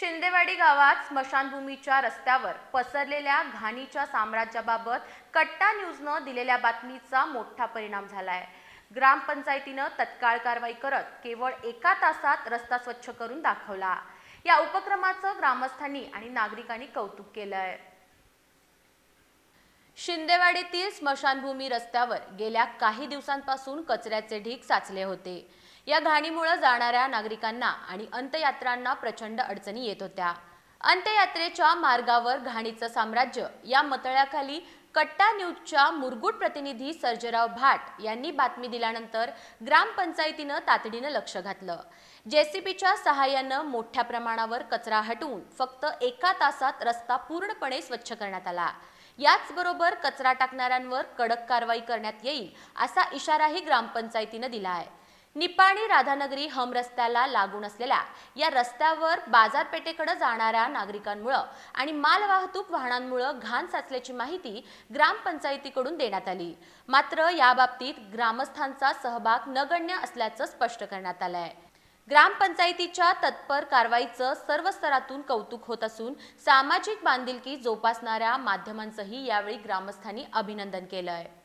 शिंदेवाडी गावात स्मशानभूमीच्या रस्त्यावर पसरलेल्या घाणीच्या साम्राज्याबाबत कट्टा न्यूजनं दिलेल्या बातमीचा मोठा परिणाम झालाय. ग्रामपंचायतीनं तत्काळ कारवाई करत केवळ एका तासात रस्ता स्वच्छ करून दाखवला. या उपक्रमाचं ग्रामस्थांनी आणि नागरिकांनी कौतुक केलंय. शिंदेवाडीतील स्मशानभूमी रस्त्यावर गेल्या काही दिवसांपासून कचऱ्याचे ढीग साचले होते. या घाणीमुळे जाणाऱ्या नागरिकांना आणि अंत्ययात्रांना प्रचंड अडचणी येत होत्या. अंत्ययात्रेच्या मार्गावर घाणीचं साम्राज्य या मतळ्याखाली कट्टा न्यूजच्या मुरगुट प्रतिनिधी सर्जेराव भाट यांनी बातमी दिल्यानंतर ग्रामपंचायतीनं तातडीनं लक्ष घातलं. जेसीबीच्या सहाय्यानं मोठ्या प्रमाणावर कचरा हटवून फक्त एका तासात रस्ता पूर्णपणे स्वच्छ करण्यात आला. याचबरोबर कचरा टाकणाऱ्यांवर कडक कारवाई करण्यात येईल असा इशाराही ग्रामपंचायतीनं दिला आहे. निपाणी राधानगरी हम रस्त्याला लागून असलेल्या या रस्त्यावर बाजारपेठेकडे जाणाऱ्या नागरिकांमुळं आणि मालवाहतूक वाहनांमुळं घाण साचल्याची माहिती ग्रामपंचायतीकडून देण्यात आली. मात्र याबाबतीत ग्रामस्थांचा सहभाग नगण्य असल्याचं स्पष्ट करण्यात आलं आहे ग्रामपंचायतीच्या तत्पर कारवाईचं सर्व स्तरातून कौतुक होत असून सामाजिक बांधिलकी जोपासणाऱ्या माध्यमांचंही यावेळी ग्रामस्थांनी अभिनंदन केलं आहे